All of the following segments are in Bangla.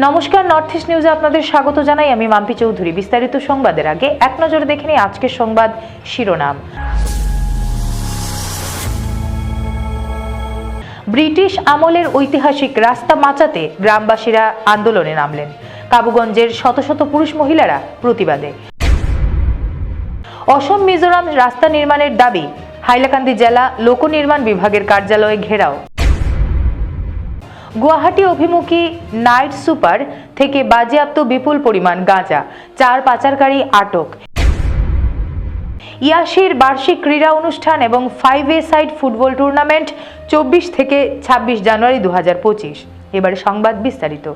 নমস্কার নর্থ ইস্ট নিউজে আপনাদের স্বাগত জানাই। আমি মাম্পি চৌধুরী। বিস্তারিত সংবাদের আগে এক নজরে দেখে নিই আজকের সংবাদ শিরোনাম। ব্রিটিশ আমলের ঐতিহাসিক রাস্তা মাচাতে গ্রামবাসীরা আন্দোলনে নামলেন। কাবুগঞ্জের শত শত পুরুষ মহিলারা প্রতিবাদে। অসম মিজোরাম রাস্তা নির্মাণের দাবি, হাইলাকান্দি জেলা লোক নির্মাণ বিভাগের কার্যালয়ে ঘেরাও। গুয়াহাটি অভিমুখী নাইট সুপার থেকে বাজেয়াপ্ত বিপুল পরিমাণ গাঁজা, চার পাচারকারী আটক। ইয়াসির বার্ষিক ক্রীড়া অনুষ্ঠান এবং five a side football tournament চব্বিশ থেকে ছাব্বিশ জানুয়ারি দু হাজার পঁচিশ। এবারে সংবাদ বিস্তারিত।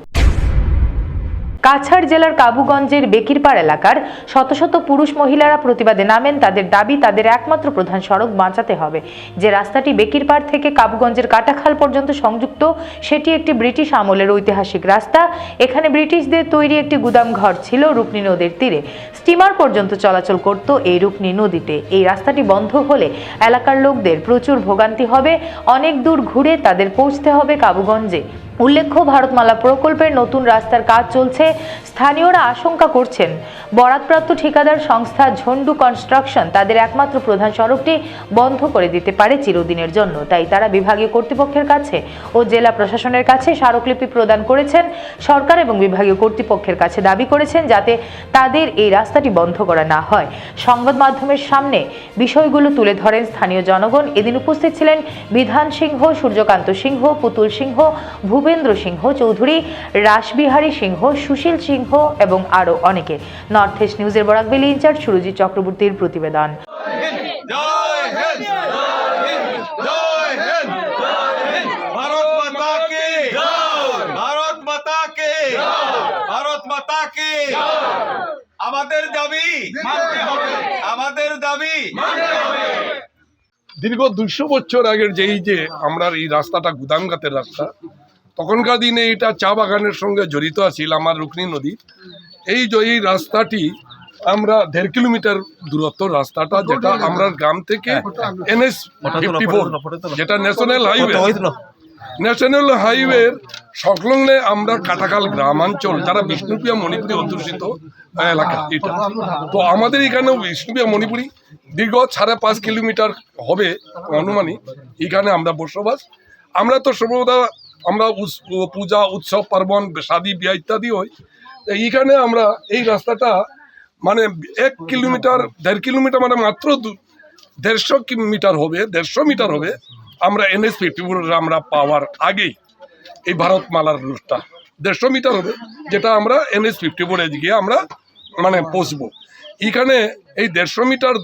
কাছাড় জেলার কাবুগঞ্জের বেকিরপাড় এলাকার শত শত পুরুষ মহিলারা প্রতিবাদে নামেন, তাদের দাবি তাদের একমাত্র প্রধান সড়ক বাঁচাতে হবে। যে রাস্তাটি বেকিরপাড় থেকে কাবুগঞ্জের কাটাখাল পর্যন্ত সংযুক্ত, সেটি একটি ব্রিটিশ আমলের ঐতিহাসিক রাস্তা। এখানে ব্রিটিশদের তৈরি একটি গুদাম ঘর ছিল রূপনী নদীর তীরে। স্টিমার পর্যন্ত চলাচল করত এই রূপনী নদীতে। এই রাস্তাটি বন্ধ হলে এলাকার লোকদের প্রচুর ভোগান্তি হবে। অনেক দূর ঘুরে তাদের পৌঁছতে হবে কাবুগঞ্জে। উল্লেখ্য, ভারতমালা প্রকল্পের নতুন রাস্তার কাজ চলছে। স্থানীয়রা আশঙ্কা করছেন, বরাদপ্রাপ্ত ঠিকাদার সংস্থা ঝন্ডু কনস্ট্রাকশন তাদের একমাত্র প্রধান সড়কটি বন্ধ করে দিতে পারে চিরদিনের জন্য। তাই তারা বিভাগীয় কর্তৃপক্ষের কাছে ও জেলা প্রশাসনের কাছে স্মারকলিপি প্রদান করেছেন। সরকার এবং বিভাগীয় কর্তৃপক্ষের কাছে দাবি করেছেন যাতে তাদের এই রাস্তাটি বন্ধ করা না হয়। সংবাদ মাধ্যমের সামনে বিষয়গুলো তুলে ধরেন স্থানীয় জনগণ। এদিন উপস্থিত ছিলেন বিধান সিংহ, সূর্যকান্ত সিংহ, পুতুল সিংহ ভূপেন্দ্র সিংহ চৌধুরী রাসবিহারী সিংহ সুশীল সিংহ এবং আরও অনেকে। নর্থ ইস্ট নিউজের বরাকবেলি ইনচার্জ সুরজিৎ চক্রবর্তীর প্রতিবেদন। জয় হিন্দ জয় হিন্দ ভারত মাতা কি ভারত মাতা কি ভারত মাতা কি আমাদের দাবি আমাদের দাবি দীর্ঘ দুশো বছর আগের যেই যে আমরা এই রাস্তাটা গুদামঘাতের রাস্তা তখনকার দিনে এটা চা বাগানের সঙ্গে জড়িত আছিল আমার রুকনি নদী। এই এই রাস্তাটি আমরা দেড় কিলোমিটার দূরত্ব রাস্তাটা, যেটা আমরা গ্রাম থেকে N S national highway. National হাইওয়ের সংলগ্নে আমরা কাটাখাল গ্রামাঞ্চল, যারা বিষ্ণুপ্রিয়া মণিপুরি অধ্যুষিত এলাকা এটা। তো আমাদের এখানে বিষ্ণুপ্রিয়া মণিপুরি দীর্ঘ সাড়ে পাঁচ কিলোমিটার হবে, অনুমানিক। এখানে আমরা বসবাস। আমরা তো সর্বদা আমরা পূজা, উৎসব, পার্বণ, শাদী, বিয়া ইত্যাদি তো এইখানে আমরা এই রাস্তাটা মানে এক কিলোমিটার, দেড় কিলোমিটার মানে মাত্র দেড়শো মিটার হবে, দেড়শো মিটার হবে আমরা এনএস ফিফটি আমরা পাওয়ার আগেই এই ভারতমালার রুটটা। দেড়শো মিটার হবে, যেটা আমরা এনএস ফিফটি ফোরে গিয়ে আমরা মানে পৌঁছবো এখানে এই দেড়শো মিটার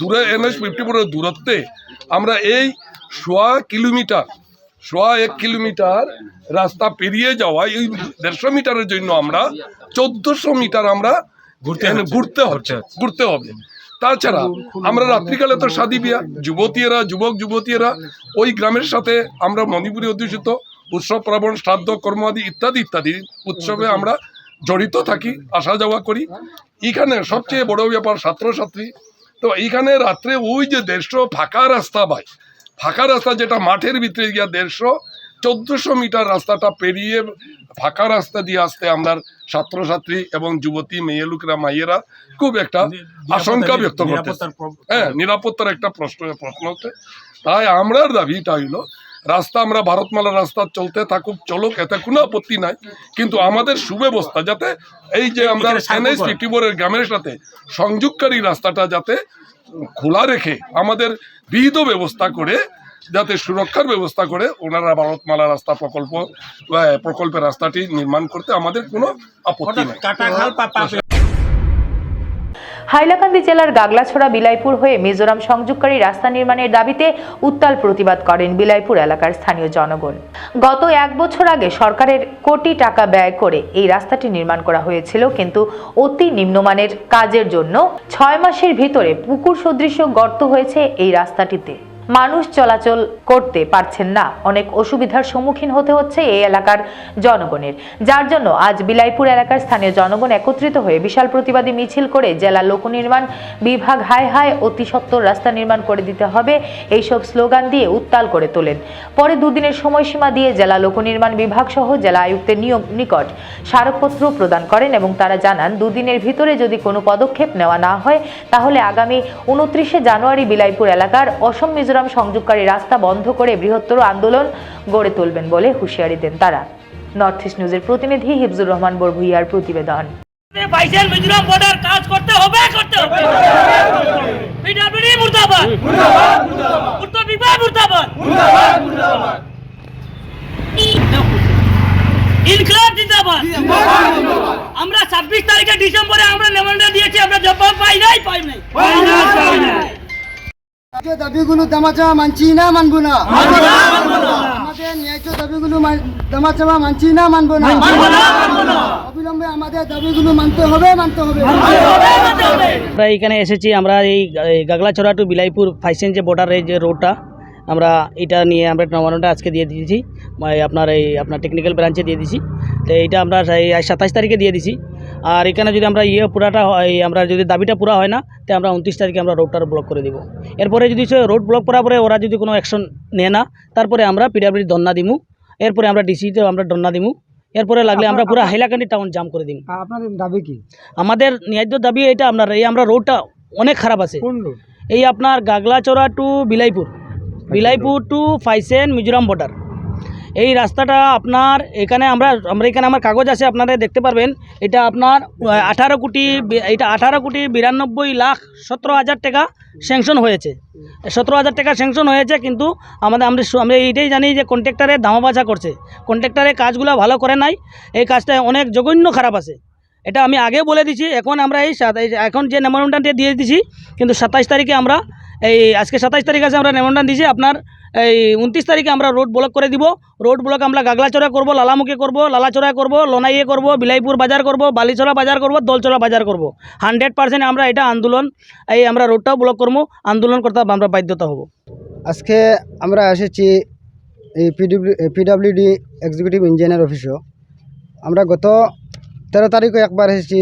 দূরে এনএস ফিফটি ফোরের দূরত্বে আমরা এই সোয়া কিলোমিটার সোয়া এক কিলোমিটার রাস্তা পেরিয়ে যাওয়া এই দেড়শো মিটারের জন্য আমরা চোদ্দশো মিটার আমরা ঘুরতে ঘুরতে হচ্ছে ঘুরতে হবে। তাছাড়া আমরা রাত্রিকালে তো শাদী বিয়া যুবতীরা যুবক যুবতীরা ওই গ্রামের সাথে আমরা মণিপুরি অধ্যুষিত উৎসব পার্বণ শ্রাদ্ধ কর্ম আদি ইত্যাদি ইত্যাদি উৎসবে আমরা জড়িত থাকি আসা যাওয়া করি। এখানে সবচেয়ে বড় ব্যাপার ছাত্রছাত্রী তো এইখানে রাত্রে ওই যে দেড়শো ফাঁকা রাস্তা ভাই ফাঁকা রাস্তা যেটা মাঠের ভিতরে গিয়া দেড়শো চোদ্দশো মিটার রাস্তাটা পেরিয়ে ফাঁকা রাস্তা দিয়ে আসতে আমরা ছাত্রছাত্রী এবং যুবতী মেয়ে লোকেরা মাইয়েরা খুব একটা আশঙ্কা ব্যক্ত করতে হ্যাঁ নিরাপত্তার একটা প্রশ্ন প্রশ্ন হচ্ছে। তাই আমরার দাবিটা হইল রাস্তা আমরা ভারতমালা রাস্তা চলতে থাকুক চলুক এতে কোনো আপত্তি নাই। কিন্তু আমাদের সুব্যবস্থা যাতে এই যে আমরা এনএস ফিফটিবোরের গ্রামের সাথে সংযোগকারী রাস্তাটা যাতে খোলা রেখে আমাদের বিহিত ব্যবস্থা করে যাতে সুরক্ষার ব্যবস্থা করে ওনারা ভারতমালা রাস্তা প্রকল্প আহ, প্রকল্পের রাস্তাটি নির্মাণ করতে আমাদের কোনো আপত্তি নেই। হাইলাকান্দি জেলার গাগলাছড়া বিলাইপুর হয়ে মিজোরাম সংযোগকারী রাস্তা নির্মাণের দাবিতে উত্তাল প্রতিবাদ করেন বিলাইপুর এলাকার স্থানীয় জনগণ। গত এক বছর আগে সরকারের কোটি টাকা ব্যয় করে এই রাস্তাটি নির্মাণ করা হয়েছিল, কিন্তু অতি নিম্নমানের কাজের জন্য ছয় মাসের ভিতরে পুকুর সদৃশ গর্ত হয়েছে এই রাস্তাটিতে। মানুষ চলাচল করতে পারছেন না। অনেক অসুবিধার সম্মুখীন হতে হচ্ছে এই এলাকার জনগণের। যার জন্য আজ বিলাইপুর এলাকার স্থানীয় জনগণ একত্রিত হয়ে বিশাল প্রতিবাদী মিছিল করে জেলা লোক নির্মাণ বিভাগ হায় হায় অতি সত্বর রাস্তা নির্মাণ করে দিতে হবে, এইসব স্লোগান দিয়ে উত্তাল করে তোলেন। পরে দুদিনের সময়সীমা দিয়ে জেলা লোক নির্মাণ বিভাগ সহ জেলা আয়ুক্তের নিয়োগ নিকট স্মারকপত্র প্রদান করেন এবং তারা জানান, দুদিনের ভিতরে যদি কোনো পদক্ষেপ নেওয়া না হয়, তাহলে আগামী উনত্রিশে জানুয়ারি বিলাইপুর এলাকার অসম মিজোরাম সংযোগকারী রাস্তা বন্ধ করে বৃহত্তর আন্দোলন গড়ে তুলবেন বলে হুঁশিয়ারি দেন তারা। নর্থ ইস্ট নিউজের প্রতিনিধি হিফজুর রহমান বরভুইয়ার প্রতিবেদন। বাইসেল মিজোরাম বর্ডার কাজ করতে হবে করতে হবে। পিডব্লিউডি মুর্দাবাদ। উত্তর বিভাগ মুর্দাবাদ। ইনকলাব জিন্দাবাদ। আমরা ছাব্বিশ তারিখে ডিসেম্বরে আমরা নিমন্ত্রণ দিয়েছি আমরা জবাব পাই নাই পাই নাই। দাবিগুলো দামাচামা মানছি না মানবো না। আমাদের ন্যায্য দাবিগুলো মান- দামাচামা মানছি না মানবো না। অবিলম্বে আমাদের দাবিগুলো মানতে হবে মানতে হবে। আমরা এখানে এসেছি আমরা এই গাগলাছড়া টু বিলাইপুর ফাইসেন যে বর্ডারের যে রোডটা আমরা এটা নিয়ে আমরা নবান্নটা আজকে দিয়ে দিয়েছি। আপনার এই আপনার টেকনিক্যাল ব্রাঞ্চে দিয়ে দিছি তো এইটা আমরা এই সাতাশ তারিখে দিয়ে দিছি আর এখানে যদি আমরা ইয়ে পুরাটা হয় আমরা যদি দাবিটা পুরা হয় না তো আমরা উনত্রিশ তারিখে আমরা রোডটা ব্লক করে দিব। এরপরে যদি সে রোড ব্লক করার পরে ওরা যদি কোনো অ্যাকশন নেয় না তারপরে আমরা পিডাব্লিউডি দন্না দিমু। এরপরে আমরা ডিসিতে আমরা দন্না দিমু। এরপরে লাগলে আমরা পুরো হাইলাকান্দি টাউন জাম করে দিমু। আপনাদের দাবি কি? আমাদের ন্যায্য দাবি এটা আপনার এই আমরা রোডটা অনেক খারাপ আছে। এই আপনার Gaglachara to Bilaipur. Bilaipur to Phaisen Mizoram border এই রাস্তাটা আপনার এখানে আমরা আমরা এখানে আমার কাগজ আছে, আপনারা দেখতে পারবেন। এটা আপনার আঠারো কোটি এটা আঠারো কোটি বিরানব্বই লাখ সতেরো হাজার টাকা স্যাংশন হয়েছে। সতেরো হাজার টাকা স্যাংশন হয়েছে, কিন্তু আমাদের, আমরা আমরা এইটাই জানি যে কন্ট্রাক্টারে দামাবাজা করছে। কন্ট্রাক্টারে কাজগুলো ভালো করে নাই, এই কাজটা অনেক জঘন্য খারাপ আছে। এটা আমি আগে বলে দিছি, এখন আমরা এই এখন যে নেমন্টনটা দিয়ে দিছি, কিন্তু সাতাইশ তারিখে আমরা এই আজকে সাতাইশ তারিখ আছে, আমরা নেমন্টন দিছি আপনার এই উনত্রিশ তারিখে আমরা রোড ব্লক করে দিব। রোড ব্লক আমরা গাগলাচড়া করব, লালামুখী করব, লালাচড়া করব, লোনাইয়ে করব, বিলাইপুর বাজার করব, বালিচড়া বাজার করব, দলচড়া বাজার করব। হান্ড্রেড পার্সেন্ট আমরা এটা আন্দোলন, এই আমরা রোডটাও ব্লক করব, আন্দোলন করতে আমরা বাধ্যতা হব। আজকে আমরা এসেছি এই পিডব্লিউ পিডাব্লিউডি এক্সিকিউটিভ ইঞ্জিনিয়ার অফিসও আমরা গত তেরো তারিখও একবার এসেছি,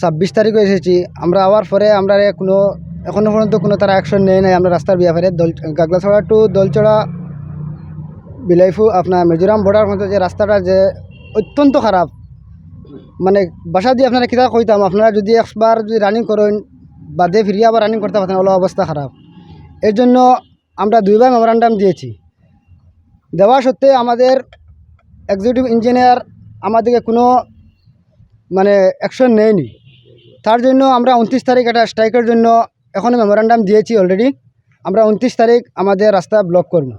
ছাব্বিশ তারিখও এসেছি। আমরা আওয়ার পরে আমরা কোনো এখনও পর্যন্ত কোনো তারা অ্যাকশন নেই নাই। আমরা রাস্তার ব্যাপারে দল গাগলাছড়া টু দলচড়া বিলাইফু আপনার মিজোরাম বর্ডার মধ্যে যে রাস্তাটা যে অত্যন্ত খারাপ। মানে বাসা দিয়ে আপনারা কিতা কইতাম, আপনারা যদি একবার যদি রানিং করেন, বাদে ফিরিয়ে আবার রানিং করতে পারতেন, ওলা অবস্থা খারাপ। এর জন্য আমরা দুইবার মেমোরান্ডাম দিয়েছি। দেওয়া সত্ত্বে আমাদের এক্সিকিউটিভ ইঞ্জিনিয়ার আমাদেরকে কোনো মানে অ্যাকশন নেয়নি। তার জন্য আমরা উনত্রিশ তারিখ একটা স্ট্রাইকের জন্য এখনও মেমোরান্ডাম দিয়েছি অলরেডি আমরা উনত্রিশ তারিখ আমাদের রাস্তা ব্লক করব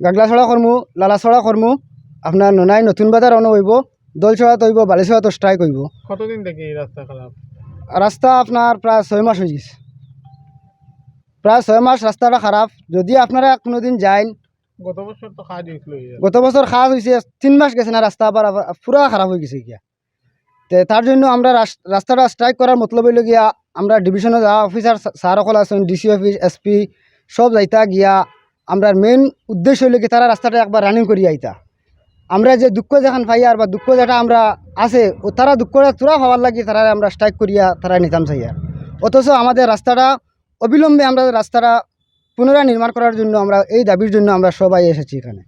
গাগলাছড়া করমু লালাছড়া করমু আপনার ননাই নতুন বাজার অন হইব দলছড়া তৈব বালিছড়া তো স্ট্রাইক হইব কতদিন থেকে রাস্তা খারাপ রাস্তা আপনার প্রায় ছয় মাস হয়ে গেছে। প্রায় ছয় মাস রাস্তাটা খারাপ যদি আপনারা কোনোদিন যাইন গত বছর তো কাজ হয়েছিল গত বছর খারাপ হয়েছে তিন মাস গেছে না রাস্তা আবার পুরা খারাপ হয়ে গেছে গিয়া তে তার জন্য আমরা রাস- রাস্তাটা স্ট্রাইক করার মতলব হইল গিয়া আমরা ডিভিশনে যা অফিসার স্যার সকল আছেন ডিসি অফিস এসপি সব যাইতা গিয়া, আমরা মেইন উদ্দেশ্য হইল কি তারা রাস্তাটা একবার রানিং করি আইতা। আমরা যে দুঃখ যেখান পাই আর বা দুঃখ যেটা আমরা আছে, ও তারা দুঃখটা তোরা হওয়ার লাগি তারা আমরা স্ট্রাইক করিয়া তারা নিতাম চাইয়া। অথচ আমাদের রাস্তাটা অবিলম্বে আমরা রাস্তাটা পুনরায় নির্মাণ করার জন্য আমরা এই দাবির জন্য আমরা সবাই এসেছি এখানে।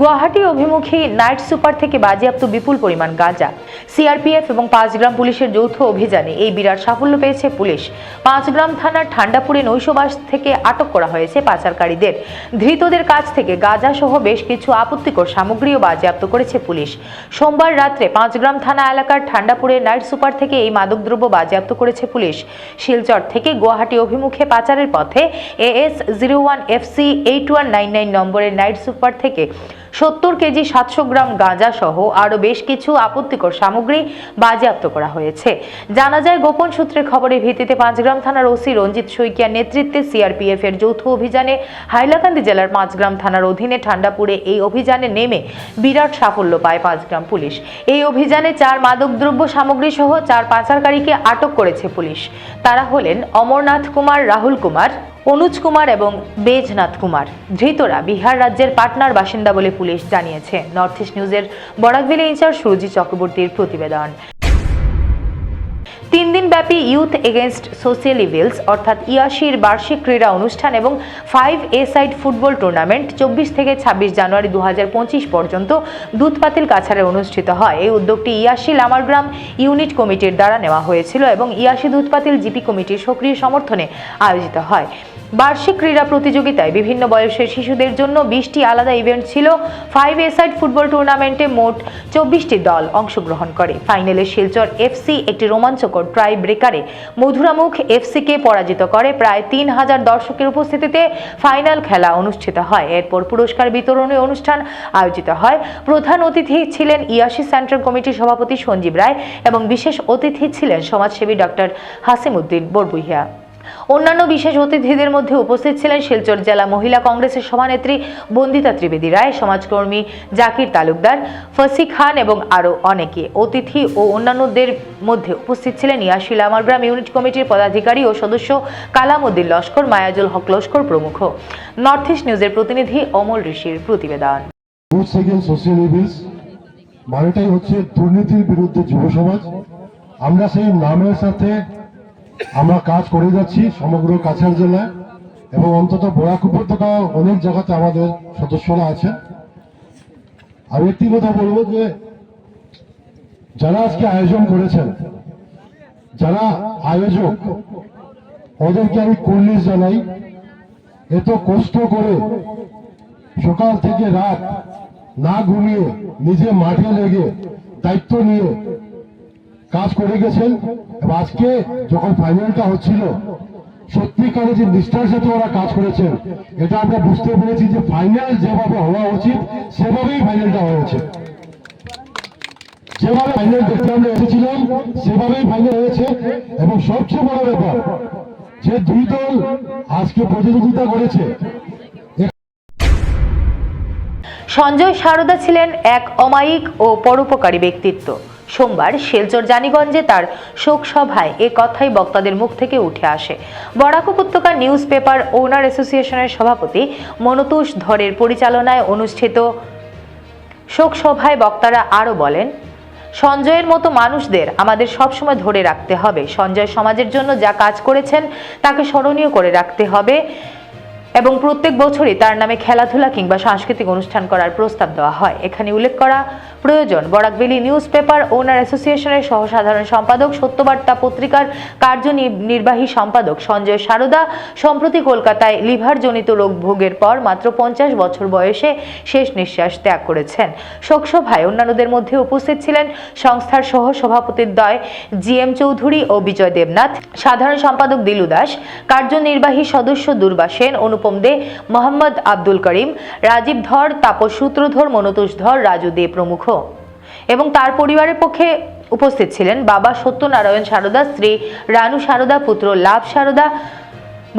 গুয়াহাটি অভিমুখী নাইট সুপার থেকে বাজেয়াপ্ত বিপুল পরিমাণ গাঁজা। সিআরপিএফ এবং পাঁচগ্রাম পুলিশের যৌথ অভিযানে এই বিরাট সাফল্য পেয়েছে পুলিশ। পাঁচগ্রাম থানার ঠান্ডাপুরে নৈশবাস থেকে আটক করা হয়েছে পাচারকারীদের। ধৃতদের কাছ থেকে গাঁজা সহ বেশ কিছু আপত্তিকর সামগ্রীও বাজেয়াপ্ত করেছে পুলিশ। সোমবার রাত্রে পাঁচগ্রাম থানা এলাকার ঠান্ডাপুরে নাইট সুপার থেকে এই মাদকদ্রব্য বাজেয়াপ্ত করেছে পুলিশ। শিলচর থেকে গুয়াহাটি অভিমুখে পাচারের পথে AS zero one FC eight one nine nine নম্বরের নাইট সুপার থেকে সত্তর কেজি সাতশো গ্রাম গাঁজা সহ আরও বেশ কিছু আপত্তিকর সামগ্রী বাজেয়াপ্ত করা হয়েছে। জানা যায়, গোপন সূত্রের খবরের ভিত্তিতে পাঁচগ্রাম থানার ওসি রঞ্জিত শইকিয়ার নেতৃত্বে সিআরপিএফ এর যৌথ অভিযানে হাইলাকান্দি জেলার পাঁচগ্রাম থানার অধীনে ঠান্ডাপুরে এই অভিযানে নেমে বিরাট সাফল্য পায় পাঁচগ্রাম পুলিশ। এই অভিযানে চার মাদকদ্রব্য সামগ্রী সহ চার পাচারকারীকে আটক করেছে পুলিশ। তারা হলেন অমরনাথ কুমার, রাহুল কুমার অনুজ কুমার এবং বেজনাথ কুমার। ধৃতরা বিহার রাজ্যের পাটনার বাসিন্দা বলে পুলিশ জানিয়েছে। নর্থ ইস্ট নিউজের বরাকবেলি ইনচার্জ সুরজিৎ চক্রবর্তীর প্রতিবেদন। তিন দিন ব্যাপী ইউথ এগেনস্ট সোশ্যাল ইভিলস অর্থাৎ ইয়াসির বার্ষিক ক্রীড়া অনুষ্ঠান এবং five a side football tournament চব্বিশ থেকে ছাব্বিশ জানুয়ারি দু হাজার পঁচিশ পর্যন্ত দুধপাতিল কাছাড়ে অনুষ্ঠিত হয়। এই উদ্যোগটি ইয়াসি লামারগ্রাম ইউনিট কমিটির দ্বারা নেওয়া হয়েছিল এবং ইয়াসি দুধপাতিল জিপি কমিটির সক্রিয় সমর্থনে আয়োজিত হয়। বার্ষিক ক্রীড়া প্রতিযোগিতায় বিভিন্ন বয়সের শিশুদের জন্য বিশটি আলাদা ইভেন্ট ছিল। ফাইভ এ সাইড ফুটবল টুর্নামেন্টে মোট চব্বিশটি দল অংশগ্রহণ করে। ফাইনালে শিলচর এফসি একটি রোমাঞ্চকর ট্রাই ব্রেকারে মধুরামুখ এফসিকে পরাজিত করে। প্রায় তিন হাজার দর্শকের উপস্থিতিতে ফাইনাল খেলা অনুষ্ঠিত হয়। এরপর পুরস্কার বিতরণী অনুষ্ঠান আয়োজিত হয়। প্রধান অতিথি ছিলেন ইয়াসি সেন্ট্রাল কমিটির সভাপতি সঞ্জীব রায় এবং বিশেষ অতিথি ছিলেন সমাজসেবী ডক্টর হাসিমউদ্দিন বরবুইয়া। অন্যান্য বিশেষ অতিথিদের মধ্যে উপস্থিত ছিলেন শিলচর জেলা মহিলা কংগ্রেসের সভানেত্রী বন্দিতা ত্রিবেদী রায়, সমাজকর্মী জাকির তালুকদার ফসি খান এবং আরও অনেকে। অতিথি ও অন্যান্যদের মধ্যে উপস্থিত ছিলেন ইয়াশিল আমারগ্রাম ইউনিট কমিটির পদাধিকারী ও সদস্য কালামুদ্দিন লস্কর, মায়াজুল হক লস্কর প্রমুখ। নর্থ ইস্ট নিউজের প্রতিনিধি অমল ঋষির প্রতিবেদন। মানেটাই হচ্ছে দুর্নীতির বিরুদ্ধে যুব সমাজ। আমরা সেই নামের সাথে আমরা কাজ করে যাচ্ছি সমগ্র কাছাড় জেলায় এবং অন্তত বরাক উপত্যকা অনেক জায়গাতে আমাদের সদস্যরা আছে আর একটি কথা বলব যে, যারা আজকে আয়োজন করেছেন, যারা আয়োজক, ওদেরকে আমি কুর্নিশ জানাই। এত কষ্ট করে সকাল থেকে রাত না ঘুমিয়ে নিজে মাঠে লেগে দায়িত্ব নিয়ে কাজ করে গেছেন। এবং আজকে যখন ফাইনালটা হচ্ছিল, সত্যিকারে যে নিষ্ঠার সাথে ওরা কাজ করেছেন, এটা আমরা বুঝতে পেরেছি যে ফাইনাল যেভাবে হওয়া উচিত, সেভাবেই ফাইনালটা হয়েছে যেভাবে ফাইনাল দেখতে আমরা এসেছিলাম, সেভাবেই ফাইনাল হয়েছে। এবং সবচেয়ে বড় ব্যাপার, যে দুই দল আজকে প্রতিযোগিতা করেছে, সঞ্জয় সারদা ছিলেন এক অমায়িক ও পরোপকারী ব্যক্তিত্ব। সোমবার শিলচর জানিগঞ্জে তার শোক সভায় এ কথাই বক্তাদের মুখ থেকে উঠে আসে। বরাক উপত্যকা নিউজ পেপার ওনার অ্যাসোসিয়েশনের সভাপতি মনতোষ ধরের পরিচালনায় অনুষ্ঠিত শোক সভায় বক্তারা আরও বলেন, সঞ্জয়ের মতো মানুষদের আমাদের সবসময় ধরে রাখতে হবে। সঞ্জয় সমাজের জন্য যা কাজ করেছেন তাকে স্মরণীয় করে রাখতে হবে এবং প্রত্যেক বছরই তার নামে খেলাধুলা কিংবা সাংস্কৃতিক অনুষ্ঠান করার প্রস্তাব দেওয়া হয়। এখানে উল্লেখ করা প্রয়োজন। বরাকবেলি নিউজ পেপার ওনার অ্যাসোসিয়েশনের সহসাধারণ সম্পাদক, সত্যবার্তা পত্রিকার কার্যনির্বাহী সম্পাদক সঞ্জয় সারদা, সম্প্রতি কলকাতায় লিভারজনিত রোগ ভোগের পর মাত্র পঞ্চাশ বছর বয়সে শেষ নিঃশ্বাস ত্যাগ করেছেন। শোকসভায় অন্যান্যদের মধ্যে উপস্থিত ছিলেন সংস্থার সহ সভাপতির দ্বয় জি এম চৌধুরী ও বিজয় দেবনাথ। সাধারণ সম্পাদক দিলু দাস, কার্যনির্বাহী সদস্য দুর্বা সেন, অনুপম দে, মোহাম্মদ আব্দুল করিম, রাজীব ধর, তাপস সূত্রধর, মনতোষ ধর, রাজু দে প্রমুখ। এবং তার পরিবারের পক্ষে উপস্থিত ছিলেন বাবা সত্যনারায়ণ সারদা, স্ত্রী রানু সারদা, পুত্র লাভ সারদা,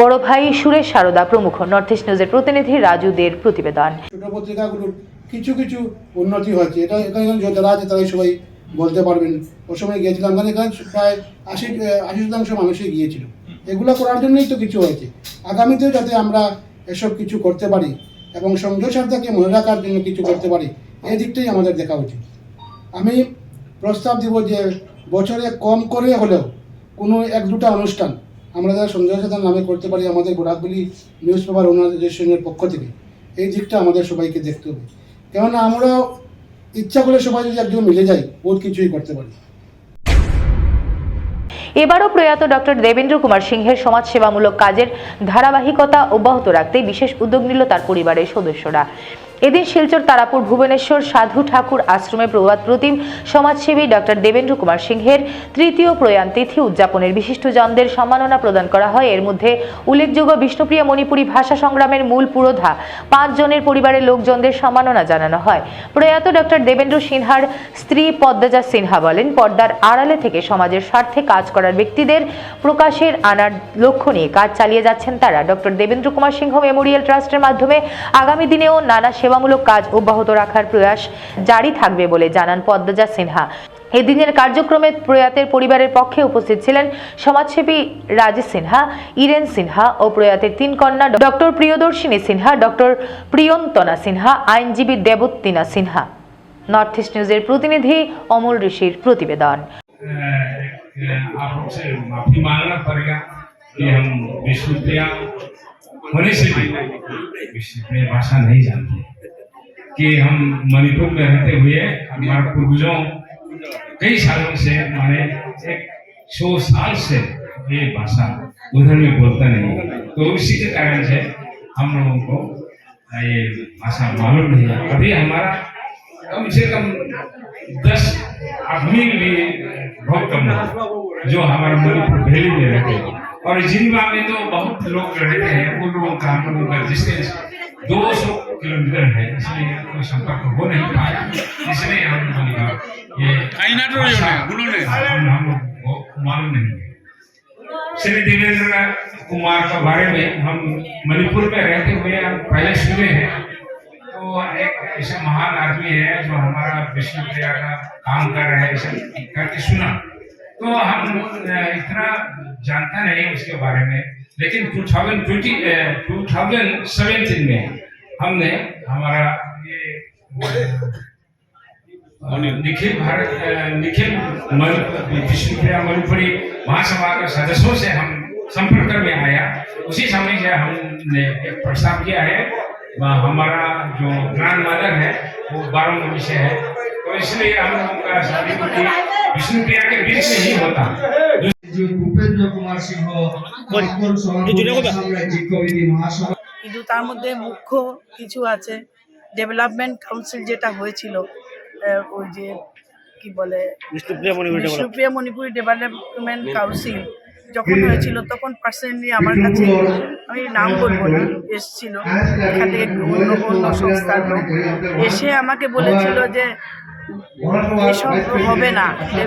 বড় ভাই সুরেশ সারদা প্রমুখ নর্থ ইস্ট নিউজের প্রতিনিধি রাজু দের প্রতিবেদন। ছোট পত্রিকাগুলোর কিছু কিছু উন্নতি হয়েছে। এটা এখানে যারা আছে তারাই সবাই বলতে পারবেন। ও সময় গিয়েছিলাম মানে এখানে প্রায় আশি আশি শতাংশ মানুষই গিয়েছিল। এগুলো করার জন্যই তো কিছু হয়েছে। আগামীতেও যাতে আমরা এসব কিছু করতে পারি এবং সংযোগ সারদাকে মনে রাখার জন্য কিছু করতে পারি এই দিকটাই আমাদের দেখা উচিত। আমি প্রস্তাব দিব যে বছরে কম করে হলেও কোনো এক দুটা অনুষ্ঠান আমরা যারা সঞ্জয় সাদার নামে করতে পারি আমাদের গোড়াগুলি নিউজ পেপার অর্গানাইজেশনের পক্ষ থেকে, এই দিকটা আমাদের সবাইকে দেখতে হবে। কেননা আমরা ইচ্ছা করে সবাই যদি একজন মিলে যাই বহুত কিছুই করতে পারি। এবারও প্রয়াত ডক্টর দেবেন্দ্র কুমার সিংহের সমাজসেবামূলক কাজের ধারাবাহিকতা অব্যাহত রাখতে বিশেষ উদ্যোগ নিল তার পরিবারের সদস্যরা। এদিন শিলচর, তারাপুর, ভুবনেশ্বর, সাধু ঠাকুর আশ্রমে প্রবাদ প্রতিম, সমাজসেবী ডক্টর দেবেন্দ্র কুমার সিংহের তৃতীয় প্রয়াণ তিথি উদযাপনের বিশিষ্টজনদের সম্মাননা প্রদান করা হয়। এর মধ্যে উল্লেখযোগ্য বিষ্ণুপ্রিয়া মণিপুরী ভাষা সংগ্রামের মূল পুরোধা। পাঁচ জনের পরিবারের লোকজনদের সম্মাননা জানানো হয়। প্রয়াত ডক্টর দেবেন্দ্র সিনহার স্ত্রী পদ্মজা সিনহা বলেন, পর্দার আড়ালে থেকে সমাজের স্বার্থে কাজ করার ব্যক্তিদের প্রকাশের আনার লক্ষ্য নিয়ে কাজ চালিয়ে যাচ্ছেন তারা। ডক্টর দেবেন্দ্র কুমার সিংহ মেমোরিয়াল ট্রাস্টের মাধ্যমে আগামী দিনেও নানা সেবামূলক কাজ অব্যাহত রাখার প্রয়াস জারি থাকবে বলে জানান পদ্মজা সিনহা এদিনের কার্যক্রমে প্রয়াতের পরিবারের পক্ষে উপস্থিত ছিলেন সমাজসেবী রাজেশ সিনহা ইরেন সিনহা ও প্রয়াতের তিন কন্যা ডক্টর প্রিয়দর্শিনী সিনহা ডক্টর প্রিয়ন্তনা সিনহা আইনজীবী দেবত্তিনা সিনহা নর্থ ইস্ট নিউজের প্রতিনিধি অমল ঋষির প্রতিবেদন आप हमसे माफी मांगना पड़ेगा कि हम विश्वविद्या होने से भी विश्वविद्या भाषा नहीं जानते कि हम मणिपुर में रहते हुए हमारे पूर्वजों कई सालों से हमारे एक सौ साल से ये भाषा उधर में बोलता नहीं तो इसी के कारण से हम लोगों को ये भाषा मालूम नहीं है। अभी हमारा कम से कम दस आदमी भी बहुत कम है, जो हमारे मणिपुर वैली में रहते हैं। और जिनवा में तो बहुत लोग रहते हैं, उन लोगों का हम लोगों का डिस्टेंस 200 किलोमीटर है इसलिए कोई संपर्क हो नहीं पाया। इसलिए हम ये हम लोग मालूम नहीं है। श्री देवेंद्र कुमार के बारे में हम मणिपुर में रहते हुए हम पहले सुने हैं। तो एक ऐसा महान आदमी है जो हमारा विश्वविद्यालय का काम कर रहे हैं ऐसा करके सुना। तो हम इतना जानता नहीं उसके बारे में। लेकिन 2020 2017 में हमने हमारा ये निखिल भारत निखिल विश्वविद्यालय मणिपुरी महासभा के सदस्यों से हम संपर्क में आया। उसी समय से हमने एक प्रस्ताव किया है वह हमारा जो ग्रांड मदर है वो बारामती से है। तो इसलिए हम लोगों का शादी विष्णुप्रिया के बीच में ही होता। যে ভূপেন্দ্র কুমার সিংহ সাম্রাজ্যিক কমিটি মহাসভা। কিন্তু তার মধ্যে মুখ্য কিছু আছে। ডেভেলপমেন্ট কাউন্সিল যেটা হয়েছিল ওই যে কি বলে? বিষ্ণুপ্রিয়া মণিপুরি ডেভেলপমেন্ট কাউন্সিল যখন হয়েছিল তখন পার্সোনালি আমার কাছে আমি নাম বলব না এসছিল। এখান থেকে অন্য অন্য সংস্থার লোক এসে আমাকে বলেছিল যে এসব হবে না।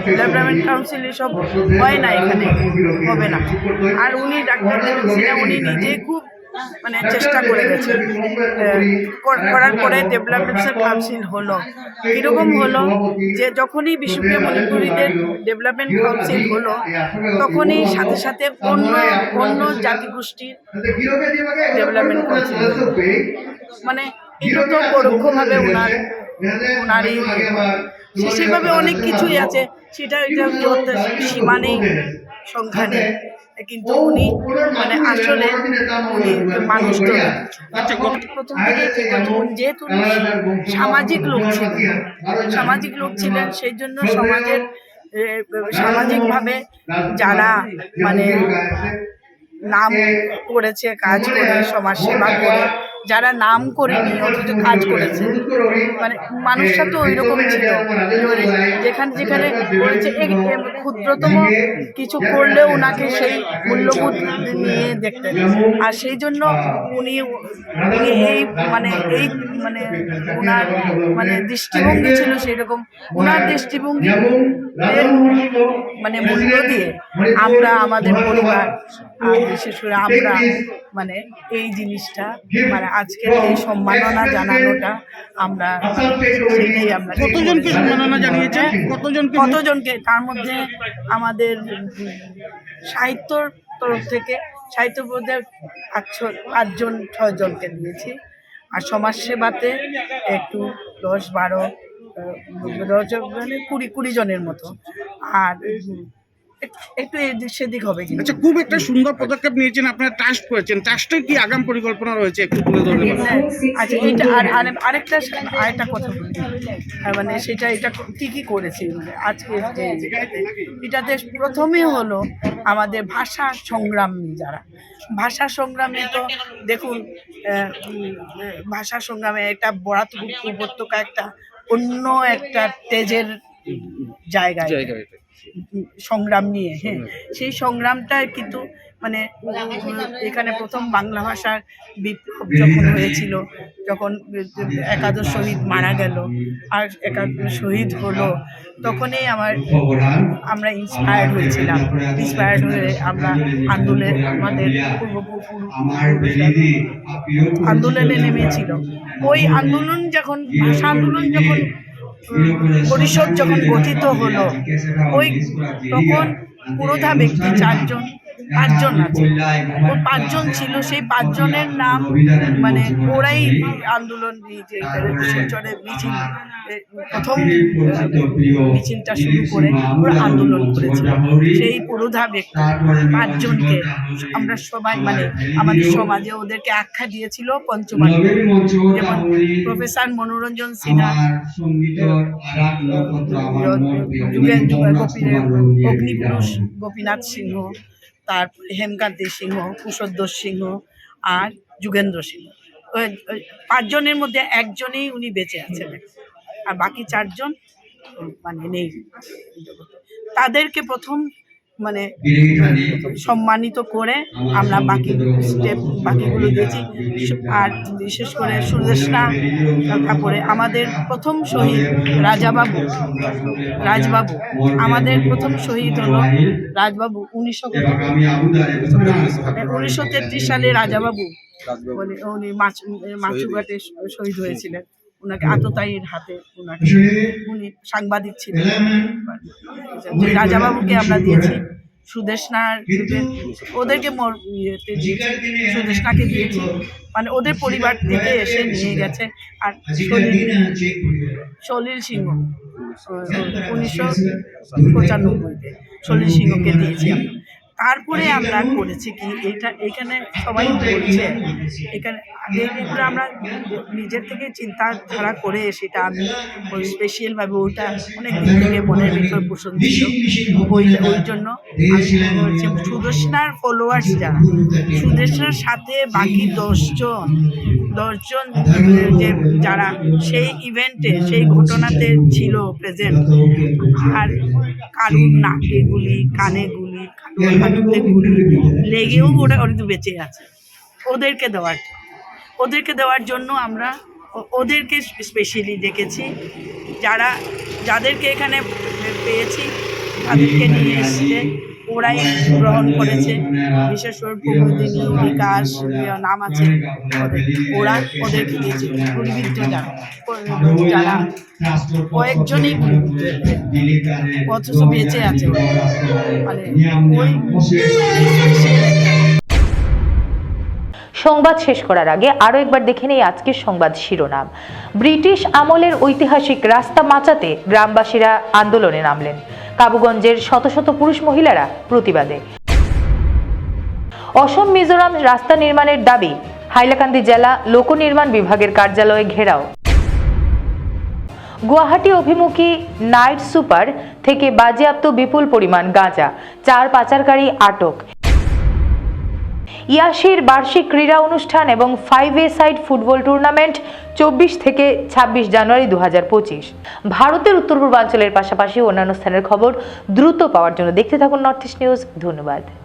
ডেভেলপমেন্ট কাউন্সিল এসব হয় না এখানে, হবে না। আর উনি ডাক্তার দেবেন উনি নিজে খুব মানে চেষ্টা করে কর- করার পরে ডেভেলপমেন্ট কাউন্সিল হলো। কীরকম হলো যে, যখনই বিশ্বপ্রিয় মণিপুরীদের ডেভেলপমেন্ট কাউন্সিল হলো, তখনই সাথে সাথে অন্য অন্য জাতিগোষ্ঠীর ডেভেলপমেন্ট কাউন্সিল মানে এটা তো পরোক্ষভাবে ওনার ওনারই সে- সেভাবে অনেক কিছুই আছে। সেটা এটা করতে সীমা নেই সংখ্যা নেই কিন্তু উনি মানে আসলে উনি মানুষটা প্রথম থেকে যেহেতু সামাজিক লোক ছিলেন সামাজিক লোক ছিলেন সেই জন্য সমাজের সামাজিকভাবে যারা মানে নাম করেছে কাজ করে সমাজ সেবা করে যারা নাম করেনি অথচ কাজ করেছে। মানে মানুষটা তো ওই রকম ছিল যেখানে যেখানে এ- ক্ষুদ্রতম কিছু করলেও ওনাকে সেই মূল্যবোধ নিয়ে দেখতেন আর সেই জন্য উনি উনি এই মানে এই মানে ওনার মানে দৃষ্টিভঙ্গি ছিল সেই রকম ওনার দৃষ্টিভঙ্গি মানে মূল্য দিয়ে আমরা আমাদের পরিবার আর বিশেষ করে আমরা মানে এই জিনিসটা মানে আজকের এই সম্মাননা জানানোটা আমরা সেটাই আমরা কতজনকে সম্মাননা জানিয়েছেন? কতজনকে? কতজনকে? তার মধ্যে আমাদের সাহিত্যর তরফ থেকে সাহিত্য বোধে পাঁচজন পাঁচজন ছয়জনকে দিয়েছি। আর সমাজসেবাতে একটু দশ বারো দশ মানে কুড়ি কুড়ি জনের মতো। আর একটু এদিক সেদিক হবে কিন্তু। আচ্ছা খুব একটা সুন্দর পদক্ষেপ নিয়েছেন আপনারা ট্রাস্ট করেছেন। ট্রাস্টের কি আগাম পরিকল্পনা রয়েছে একটু তুলে ধরতে হ্যাঁ, আচ্ছা এটা আর আর- আরেকটা আরেকটা কথা বলি। হ্যাঁ, মানে সেটা এটা কি কি করেছি? মানে আজকে এটাতে প্রথমে হলো আমাদের ভাষা সংগ্রামী যারা। ভাষা সংগ্রামে তো দেখুন ভাষা সংগ্রামে একটা বরাত উপত্যকা একটা অন্য একটা তেজের জায়গায়। সংগ্রাম নিয়ে হ্যাঁ। সেই সংগ্রামটা কিন্তু মানে এখানে প্রথম বাংলা ভাষার বিপ্লব যখন হয়েছিল যখন একাদশ শহীদ মারা গেল আর একাদশ শহীদ হলো তখনই আমার আমরা ইন্সপায়ার্ড হয়েছিলাম। ইন্সপায়ার্ড হয়ে আমরা আন্দোলনে আমাদের পূর্বপুরুষ আন্দোলনে নেমেছিল। ওই আন্দোলন যখন ভাষা আন্দোলন যখন পরিষদ যখন গঠিত হলো ওই তখন পুরোধা ব্যক্তি চারজন পাঁচজন আছে। ওই পাঁচজন ছিল সেই পাঁচজনের নাম মানে ওরাই আন্দোলন যে শিলচরে মিছিল। প্রথম মিছিলটা শুরু করে ওরা আন্দোলন করেছিল সেই পুরোধা ব্যক্তি পাঁচজনকে আমরা সবাই মানে আমাদের সমাজে ওদেরকে আখ্যা দিয়েছিল পঞ্চমাল যেমন প্রফেসর মনোরঞ্জন সিনহা যুগেন্দ্র গোপী অগ্নিপুরুষ গোপীনাথ সিংহ। তারপরে হেমকান্তি সিংহ কুশোদ্দোষ সিংহ আর যুগেন্দ্র সিংহ। পাঁচজনের মধ্যে একজনেই উনি বেঁচে আছেন। আর বাকি চারজন মানে নেই। তাদেরকে প্রথম মানে সম্মানিত করে আমরা বাকি স্টেপ বাকিগুলো দিয়েছি। আর বিশেষ করে সুদেশনা তারপরে আমাদের প্রথম শহীদ রাজাবাবু। রাজবাবু। আমাদের প্রথম শহীদ হলো রাজবাবু উনিশশো উনিশশো তেত্রিশ সালে রাজাবাবু। বলে উনি মাছ মাছুঘাটে শহীদ হয়েছিলেন। ওনাকে আততায়ীর হাতে ওনাকে উনি সাংবাদিক ছিলেন। রাজাবাবুকে আমরা দিয়েছি, সুদেশনার ওদেরকে ইয়েতে সুদেশনাকে দিয়েছি মানে ওদের পরিবার থেকে এসে নিয়ে গেছে, আর সলিল সিংহ উনিশশো পঁচানব্বইতে সলিল সিংহকে দিয়েছি আমরা। তারপরে আমরা করেছি কি এটা, এখানে সবাই বলছে, এখানে আগে এগুলো আমরা নিজের থেকে চিন্তাধারা করে সেটা আমি ওই স্পেশালভাবে ওইটা অনেক দিন থেকে মনের ভিতর পোষণ ওই ওই জন্য হচ্ছে সুদর্শনার ফলোয়ার্স যারা, সুদর্শনার সাথে বাকি দশজন দশজন যে যারা সেই ইভেন্টে সেই ঘটনাতে ছিল প্রেজেন্ট আর কারুর নাকে গুলি, কানে গুলি লেগেও ওরা অনেক বেঁচে আছে। ওদেরকে দেওয়ার ওদেরকে দেওয়ার জন্য আমরা ওদেরকে স্পেশালি দেখেছি যারা যাদেরকে এখানে পেয়েছি তাদেরকে নিয়ে এসছে। ওরাই গ্রহণ করেছে। বিশেষ করে প্রমোদিনী বিকাশ নাম আছে ওরা ওদেরকে দিয়েছে। গুলিবিদ্ধ যারা কয়েকজনই অথচ বেঁচে আছে মানে সংবাদ শেষ করার আগে আরও একবার দেখে নেই আজকের সংবাদ শিরোনাম। ব্রিটিশ আমলের ঐতিহাসিক রাস্তা মাচাতে গ্রামবাসীরা আন্দোলনে নামলেন। কাবুগঞ্জের শত শত পুরুষ মহিলারা প্রতিবাদে। অসম মিজোরাম রাস্তা নির্মাণের দাবি, হাইলাকান্দি জেলা লোক নির্মাণ বিভাগের কার্যালয়ে ঘেরাও। গুয়াহাটি অভিমুখী নাইট সুপার থেকে বাজেয়াপ্ত বিপুল পরিমাণ গাঁজা, চার পাচারকারী আটক। ইয়াসির বার্ষিক ক্রীড়া অনুষ্ঠান এবং five a side football tournament চব্বিশ থেকে ছাব্বিশ জানুয়ারি দু হাজার পঁচিশ। ভারতের উত্তর পূর্বাঞ্চলের পাশাপাশি অন্যান্য স্থানের খবর দ্রুত পাওয়ার জন্য দেখতে থাকুন নর্থ ইস্ট নিউজ ধন্যবাদ।